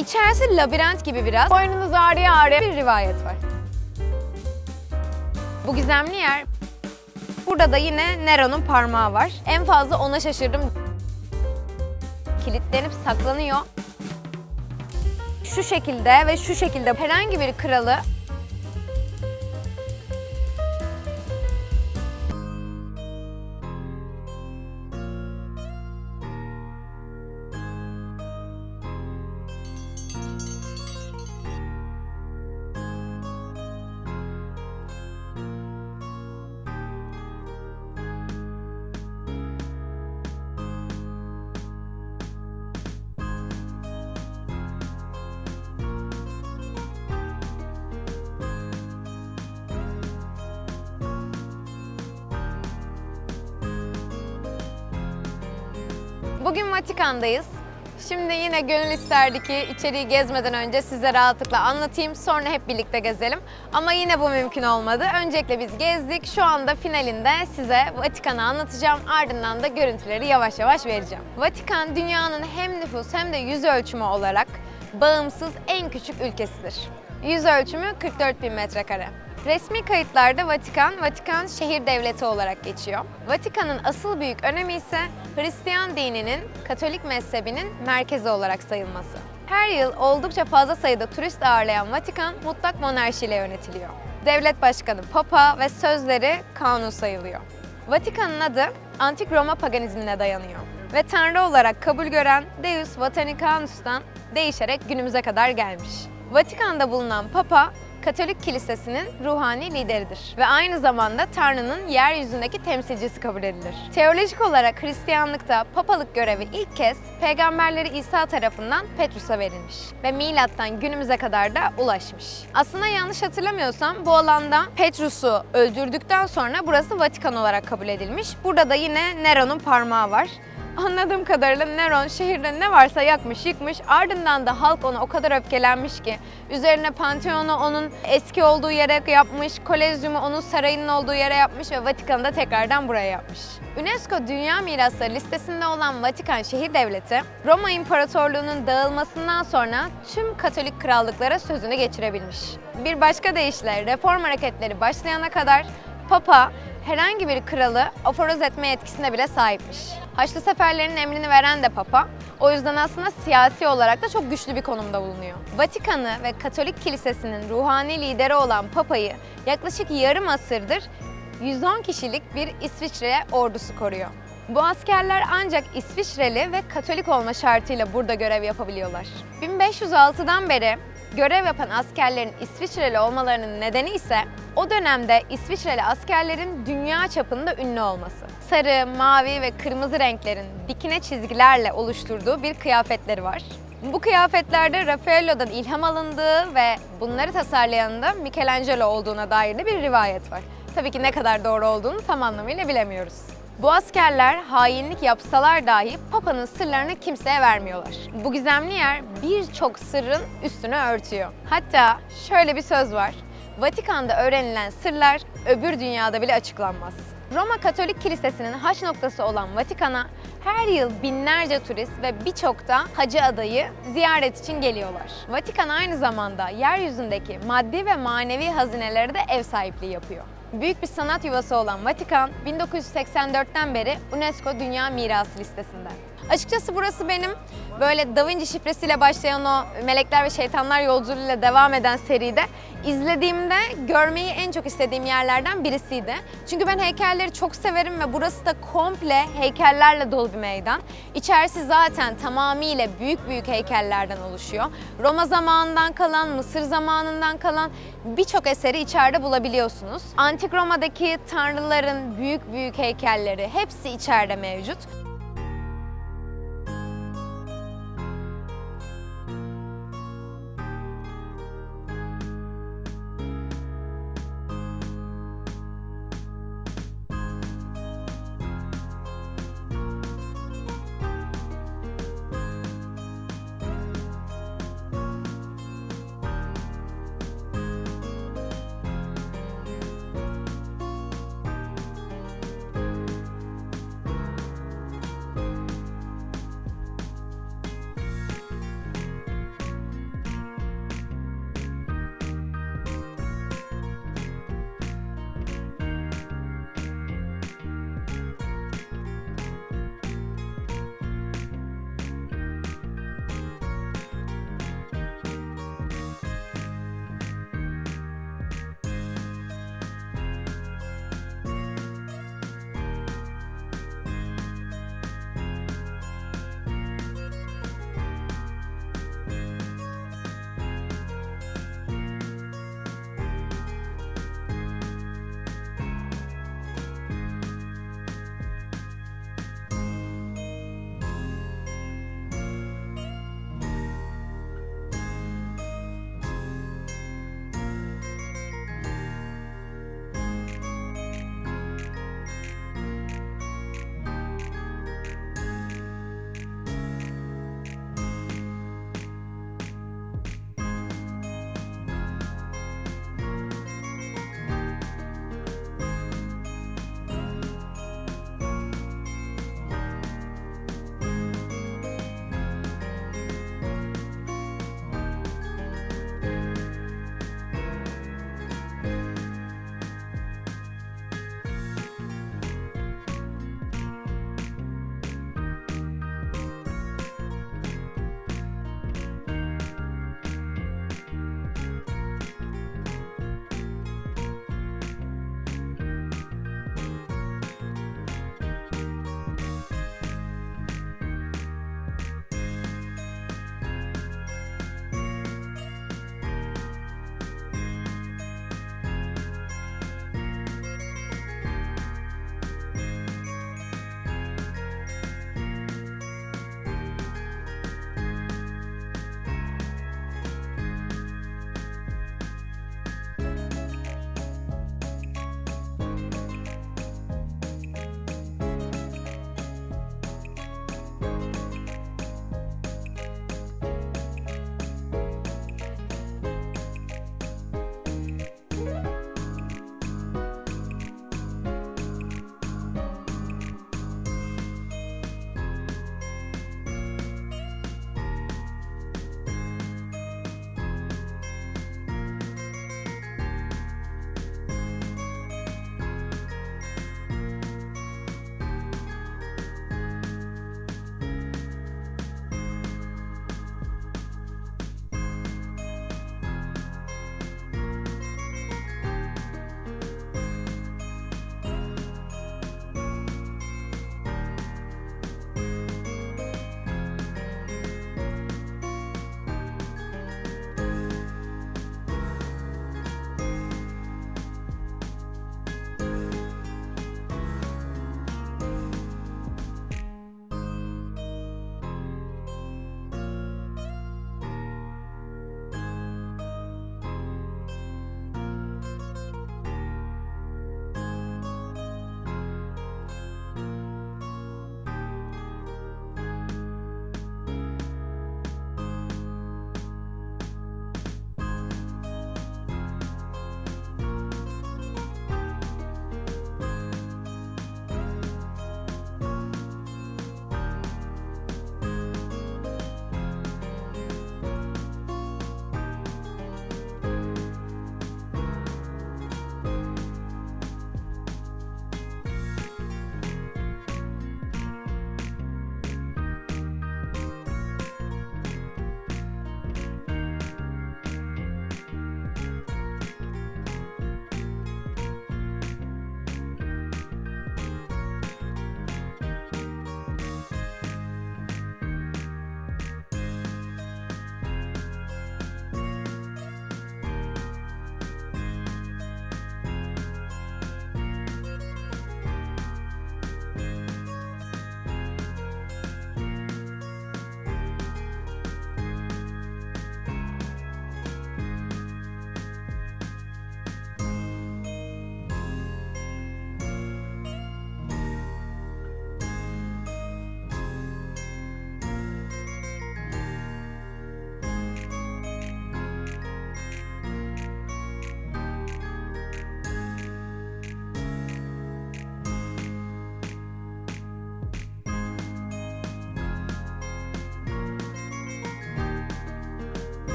İçerisi labirent gibi biraz. Boynunuz ağrıya ağrıya bir rivayet var. Bu gizemli yer. Burada da yine Nero'nun parmağı var. En fazla ona şaşırdım. Kilitlenip saklanıyor. Şu şekilde ve şu şekilde herhangi bir kralı Bugün Vatikan'dayız. Şimdi yine gönül isterdi ki içeriği gezmeden önce size rahatlıkla anlatayım. Sonra hep birlikte gezelim. Ama yine bu mümkün olmadı. Öncelikle biz gezdik. Şu anda finalinde size Vatikan'ı anlatacağım. Ardından da görüntüleri yavaş yavaş vereceğim. Vatikan dünyanın hem nüfus hem de yüz ölçümü olarak bağımsız en küçük ülkesidir. Yüz ölçümü 44 bin metrekare. Resmi kayıtlarda Vatikan, Vatikan şehir devleti olarak geçiyor. Vatikan'ın asıl büyük önemi ise Hristiyan dininin, Katolik mezhebinin merkezi olarak sayılması. Her yıl oldukça fazla sayıda turist ağırlayan Vatikan mutlak monarşiyle yönetiliyor. Devlet başkanı Papa ve sözleri kanun sayılıyor. Vatikan'ın adı antik Roma paganizmine dayanıyor ve tanrı olarak kabul gören Deus Vaticanus'tan değişerek günümüze kadar gelmiş. Vatikan'da bulunan Papa, Katolik Kilisesi'nin ruhani lideridir ve aynı zamanda Tanrı'nın yeryüzündeki temsilcisi kabul edilir. Teolojik olarak Hristiyanlıkta papalık görevi ilk kez peygamberleri İsa tarafından Petrus'a verilmiş ve milattan günümüze kadar da ulaşmış. Aslında yanlış hatırlamıyorsam bu alanda Petrus'u öldürdükten sonra burası Vatikan olarak kabul edilmiş. Burada da yine Nero'nun parmağı var. Anladığım kadarıyla Neron şehirde ne varsa yakmış, yıkmış. Ardından da halk ona o kadar öfkelenmiş ki üzerine Pantheon'u onun eski olduğu yere yapmış, Kolezyum'u onun sarayının olduğu yere yapmış ve Vatikan'ı da tekrardan buraya yapmış. UNESCO Dünya Mirasları listesinde olan Vatikan şehir devleti, Roma İmparatorluğu'nun dağılmasından sonra tüm Katolik krallıklara sözünü geçirebilmiş. Bir başka deyişle reform hareketleri başlayana kadar Papa herhangi bir kralı aforoz etme yetkisine bile sahipmiş. Haçlı seferlerinin emrini veren de Papa. O yüzden aslında siyasi olarak da çok güçlü bir konumda bulunuyor. Vatikan'ı ve Katolik Kilisesi'nin ruhani lideri olan Papa'yı yaklaşık yarım asırdır 110 kişilik bir İsviçre ordusu koruyor. Bu askerler ancak İsviçreli ve Katolik olma şartıyla burada görev yapabiliyorlar. 1506'dan beri görev yapan askerlerin İsviçreli olmalarının nedeni ise o dönemde İsviçreli askerlerin dünya çapında ünlü olması. Sarı, mavi ve kırmızı renklerin dikine çizgilerle oluşturduğu bir kıyafetleri var. Bu kıyafetlerde Raffaello'dan ilham alındığı ve bunları tasarlayanın da Michelangelo olduğuna dair de bir rivayet var. Tabii ki ne kadar doğru olduğunu tam anlamıyla bilemiyoruz. Bu askerler hainlik yapsalar dahi Papa'nın sırlarını kimseye vermiyorlar. Bu gizemli yer birçok sırrın üstünü örtüyor. Hatta şöyle bir söz var. Vatikan'da öğrenilen sırlar öbür dünyada bile açıklanmaz. Roma Katolik Kilisesi'nin haç noktası olan Vatikan'a her yıl binlerce turist ve birçok da hacı adayı ziyaret için geliyorlar. Vatikan aynı zamanda yeryüzündeki maddi ve manevi hazinelere de ev sahipliği yapıyor. Büyük bir sanat yuvası olan Vatikan 1984'ten beri UNESCO Dünya Mirası listesinde. Açıkçası burası benim böyle Da Vinci şifresiyle başlayan o melekler ve şeytanlar yolculuğuyla devam eden seride izlediğimde görmeyi en çok istediğim yerlerden birisiydi. Çünkü ben heykelleri çok severim ve burası da komple heykellerle dolu bir meydan. İçerisi zaten tamamıyla büyük büyük heykellerden oluşuyor. Roma zamanından kalan, Mısır zamanından kalan birçok eseri içeride bulabiliyorsunuz. Antik Roma'daki tanrıların büyük büyük heykelleri hepsi içeride mevcut.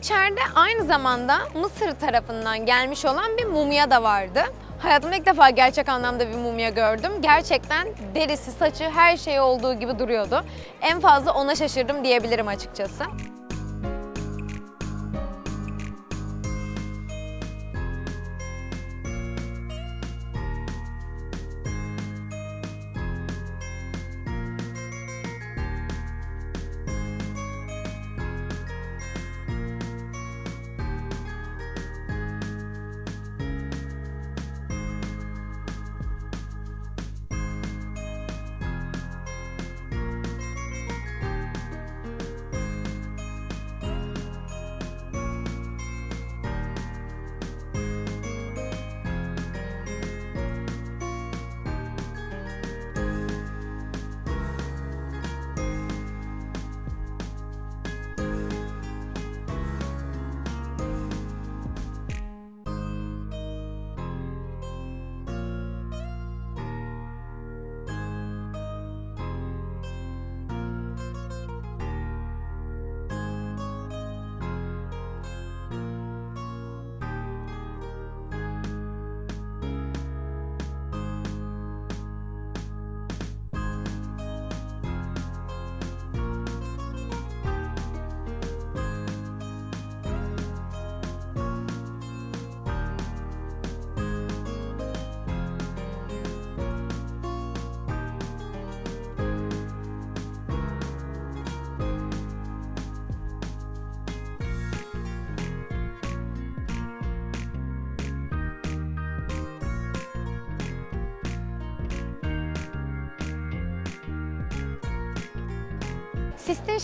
İçeride aynı zamanda Mısır tarafından gelmiş olan bir mumya da vardı. Hayatımda ilk defa gerçek anlamda bir mumya gördüm. Gerçekten derisi, saçı, her şey olduğu gibi duruyordu. En fazla ona şaşırdım diyebilirim açıkçası.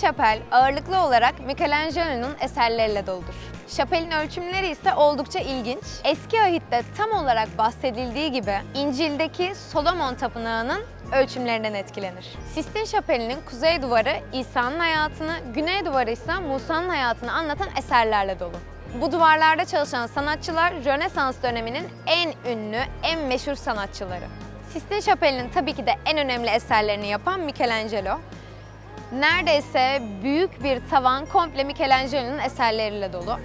Chapel ağırlıklı olarak Michelangelo'nun eserleriyle doludur. Şapelin ölçümleri ise oldukça ilginç. Eski ahitte tam olarak bahsedildiği gibi İncil'deki Solomon Tapınağı'nın ölçümlerinden etkilenir. Sistine Şapeli'nin kuzey duvarı İsa'nın hayatını, güney duvarı ise Musa'nın hayatını anlatan eserlerle dolu. Bu duvarlarda çalışan sanatçılar Rönesans döneminin en ünlü, en meşhur sanatçıları. Sistine Şapeli'nin tabii ki de en önemli eserlerini yapan Michelangelo. Neredeyse büyük bir tavan komple Michelangelo'nun eserleriyle dolu.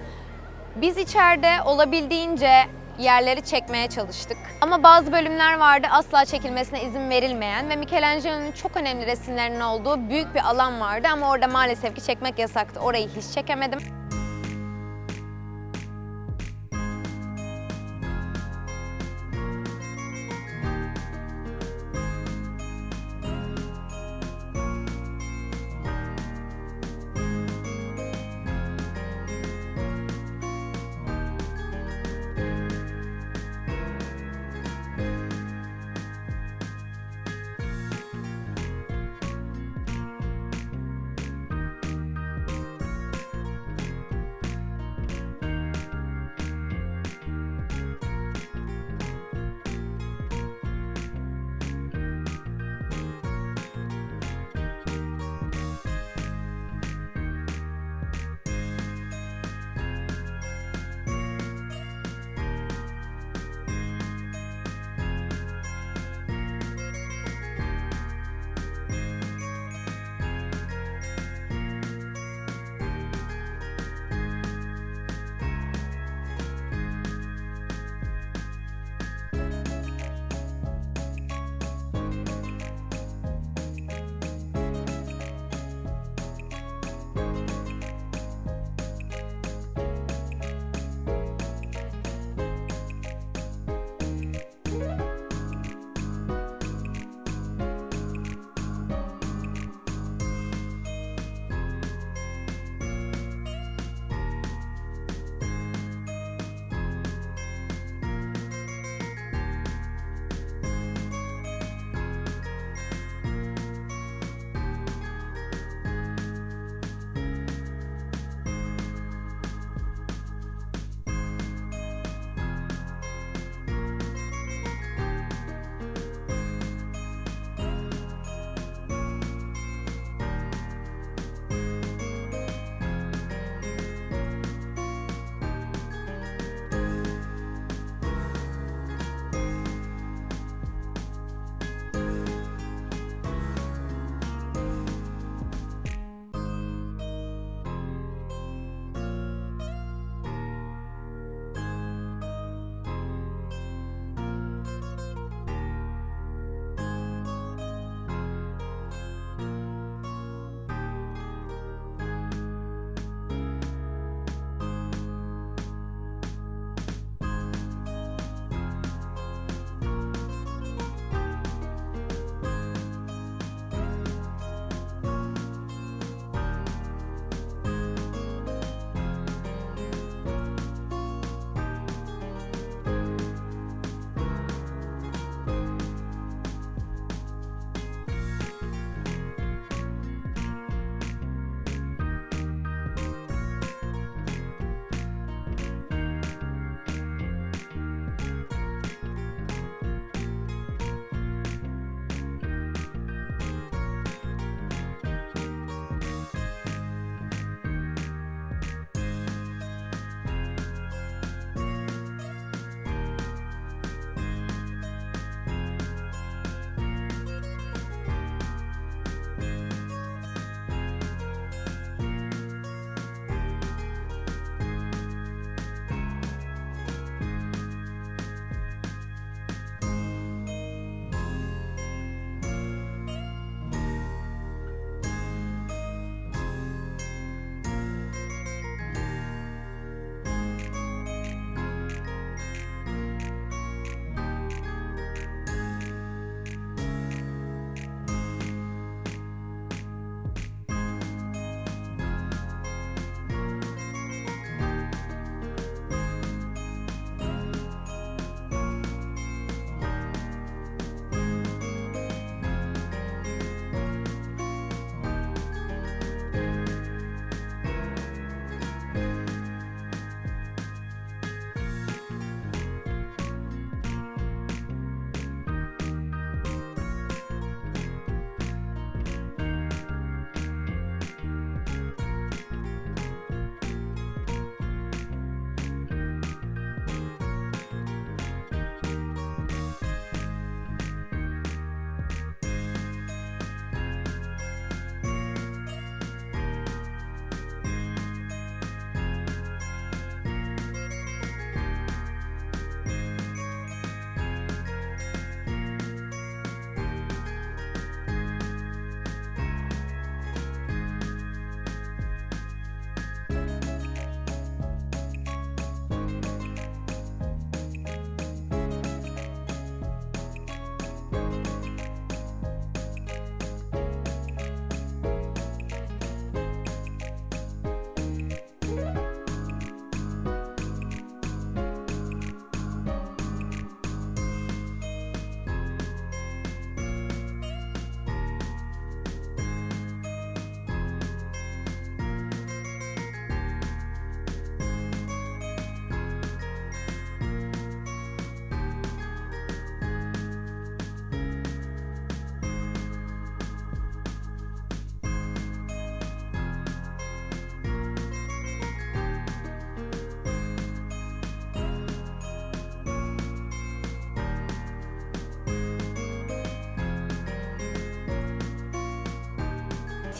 Biz içeride olabildiğince yerleri çekmeye çalıştık. Ama bazı bölümler vardı asla çekilmesine izin verilmeyen ve Michelangelo'nun çok önemli resimlerinin olduğu büyük bir alan vardı ama orada maalesef ki çekmek yasaktı. Orayı hiç çekemedim.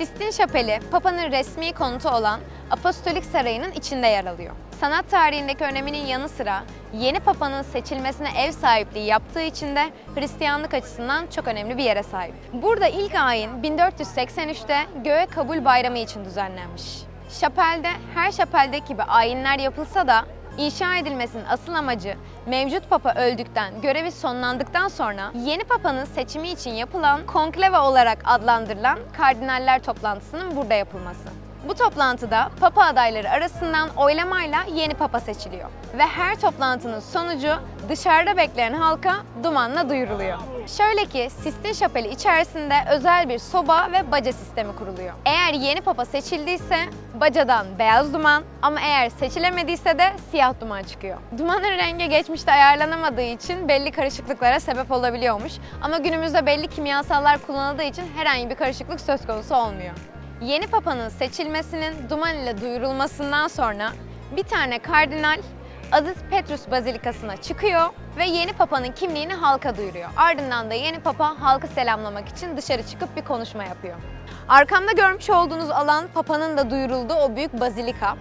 Sistine Şapeli, Papa'nın resmi konutu olan Apostolik Sarayı'nın içinde yer alıyor. Sanat tarihindeki öneminin yanı sıra yeni Papa'nın seçilmesine ev sahipliği yaptığı için de Hristiyanlık açısından çok önemli bir yere sahip. Burada ilk ayin 1483'te Göğe Kabul Bayramı için düzenlenmiş. Şapelde her şapeldeki gibi ayinler yapılsa da İnşa edilmesinin asıl amacı mevcut papa öldükten, görevi sonlandıktan sonra yeni papanın seçimi için yapılan konklave olarak adlandırılan kardinaller toplantısının burada yapılması. Bu toplantıda papa adayları arasından oylamayla yeni papa seçiliyor. Ve her toplantının sonucu dışarıda bekleyen halka dumanla duyuruluyor. Şöyle ki Sistine Şapeli içerisinde özel bir soba ve baca sistemi kuruluyor. Eğer yeni papa seçildiyse bacadan beyaz duman ama eğer seçilemediyse de siyah duman çıkıyor. Dumanın rengi geçmişte ayarlanamadığı için belli karışıklıklara sebep olabiliyormuş. Ama günümüzde belli kimyasallar kullanıldığı için herhangi bir karışıklık söz konusu olmuyor. Yeni papanın seçilmesinin duman ile duyurulmasından sonra bir tane kardinal Aziz Petrus Bazilikası'na çıkıyor ve yeni papanın kimliğini halka duyuruyor. Ardından da yeni papa halkı selamlamak için dışarı çıkıp bir konuşma yapıyor. Arkamda görmüş olduğunuz alan papanın da duyurulduğu o büyük bazilika.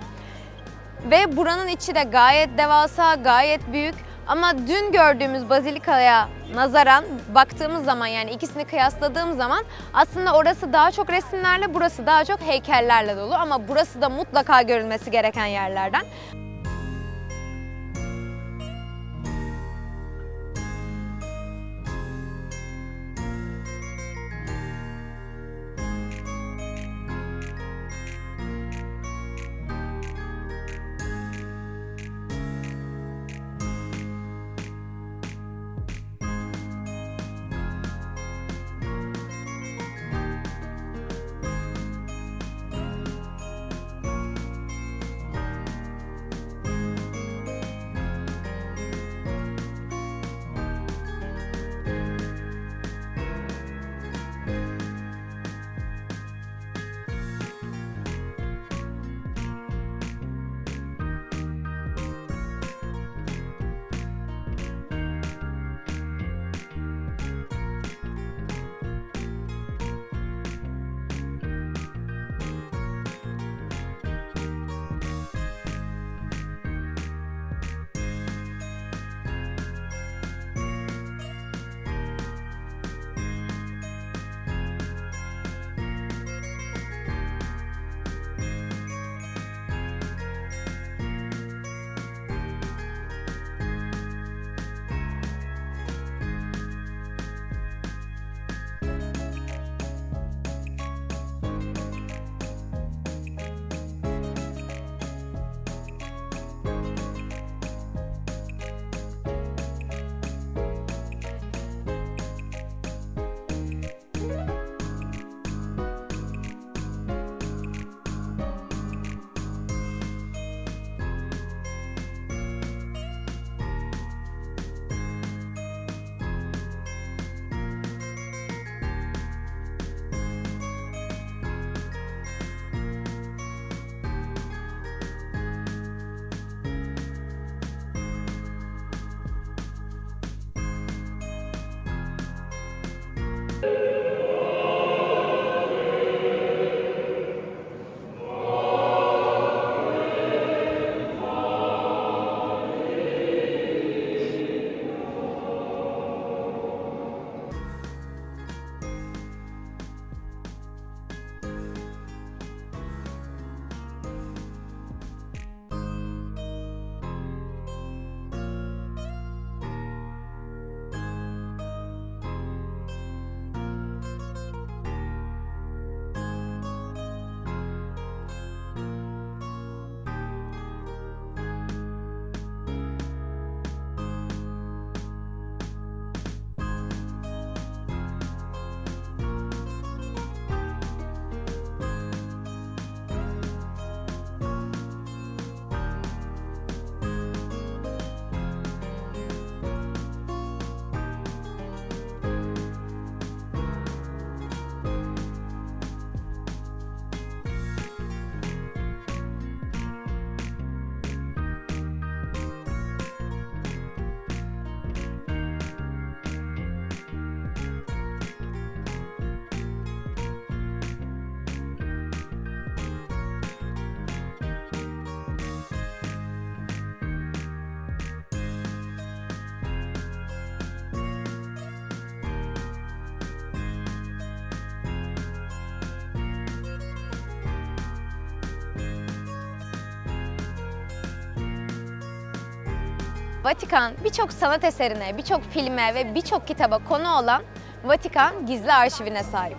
Ve buranın içi de gayet devasa, gayet büyük. Ama dün gördüğümüz bazilikaya nazaran baktığımız zaman yani ikisini kıyasladığım zaman aslında orası daha çok resimlerle, burası daha çok heykellerle dolu ama burası da mutlaka görülmesi gereken yerlerden. Vatikan birçok sanat eserine, birçok filme ve birçok kitaba konu olan Vatikan gizli arşivine sahip.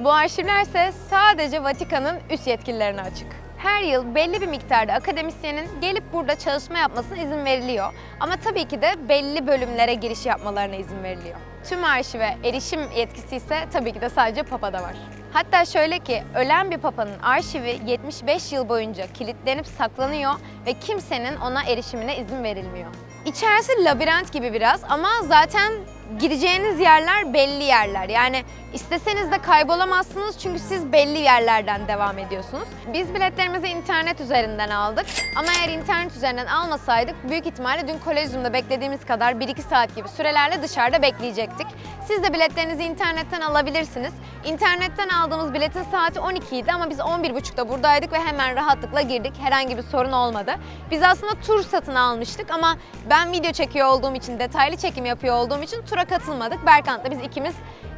Bu arşivler ise sadece Vatikan'ın üst yetkililerine açık. Her yıl belli bir miktarda akademisyenin gelip burada çalışma yapmasına izin veriliyor. Ama tabii ki de belli bölümlere giriş yapmalarına izin veriliyor. Tüm arşive erişim yetkisi ise tabii ki de sadece Papa'da var. Hatta şöyle ki ölen bir papanın arşivi 75 yıl boyunca kilitlenip saklanıyor ve kimsenin ona erişimine izin verilmiyor. İçerisi labirent gibi biraz ama zaten gideceğiniz yerler belli yerler. Yani isteseniz de kaybolamazsınız çünkü siz belli yerlerden devam ediyorsunuz. Biz biletlerimizi internet üzerinden aldık ama eğer internet üzerinden almasaydık büyük ihtimalle dün Kolezyum'da beklediğimiz kadar 1-2 saat gibi sürelerle dışarıda bekleyecektik. Siz de biletlerinizi internetten alabilirsiniz. İnternetten aldığımız biletin saati 12 idi ama biz 11.30'da buradaydık ve hemen rahatlıkla girdik. Herhangi bir sorun olmadı. Biz aslında tur satın almıştık ama ben video çekiyor olduğum için, detaylı çekim yapıyor olduğum için tura katılmadık. Berkant'la biz ikimiz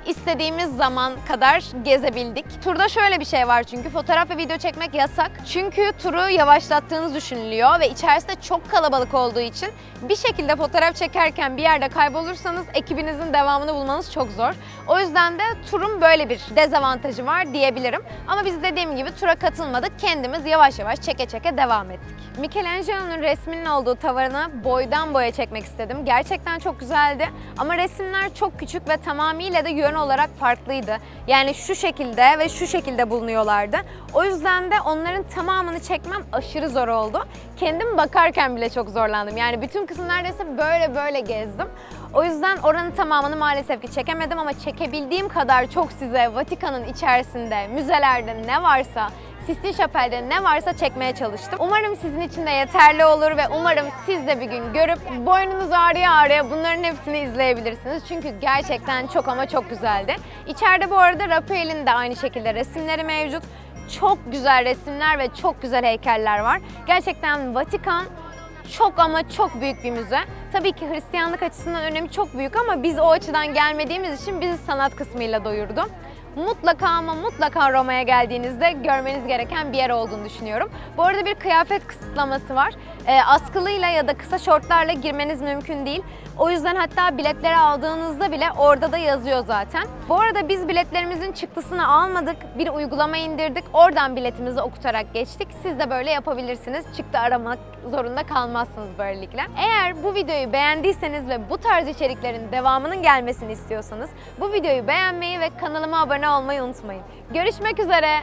istediğimiz zaman kadar gezebildik. Turda şöyle bir şey var çünkü fotoğraf ve video çekmek yasak. Çünkü turu yavaşlattığınız düşünülüyor ve içerisinde çok kalabalık olduğu için bir şekilde fotoğraf çekerken bir yerde kaybolursanız ekibinizin devamını bulmanız çok zor. O yüzden de turun böyle bir dezavantajı var diyebilirim. Ama biz dediğim gibi tura katılmadık. Kendimiz yavaş yavaş çeke çeke devam ettik. Michelangelo'nun resminin olduğu tavanı boydan boya çekmek istedim. Gerçekten çok güzeldi ama resimler çok küçük ve tamamıyla da yön olarak farklıydı. Yani şu şekilde ve şu şekilde bulunuyorlardı. O yüzden de onların tamamını çekmem aşırı zor oldu. Kendim bakarken bile çok zorlandım. Yani bütün kısım neredeyse böyle böyle gezdim. O yüzden oranın tamamını maalesef ki çekemedim ama çekebildiğim kadar çok size Vatikan'ın içerisinde, müzelerde ne varsa, Sistine Chapel'de ne varsa çekmeye çalıştım. Umarım sizin için de yeterli olur ve umarım siz de bir gün görüp boynunuz ağrıya ağrıya bunların hepsini izleyebilirsiniz. Çünkü gerçekten çok ama çok güzeldi. İçeride bu arada Raphael'in de aynı şekilde resimleri mevcut. Çok güzel resimler ve çok güzel heykeller var. Gerçekten Vatikan çok ama çok büyük bir müze. Tabii ki Hristiyanlık açısından önemi çok büyük ama biz o açıdan gelmediğimiz için bizi sanat kısmıyla doyurdu. Mutlaka ama mutlaka Roma'ya geldiğinizde görmeniz gereken bir yer olduğunu düşünüyorum. Bu arada bir kıyafet kısıtlaması var. E, askılıyla ya da kısa şortlarla girmeniz mümkün değil. O yüzden hatta biletleri aldığınızda bile orada da yazıyor zaten. Bu arada biz biletlerimizin çıktısını almadık. Bir uygulama indirdik. Oradan biletimizi okutarak geçtik. Siz de böyle yapabilirsiniz. Çıktı aramak zorunda kalmazsınız böylelikle. Eğer bu videoyu beğendiyseniz ve bu tarz içeriklerin devamının gelmesini istiyorsanız bu videoyu beğenmeyi ve kanalıma abone olmayı unutmayın. Görüşmek üzere.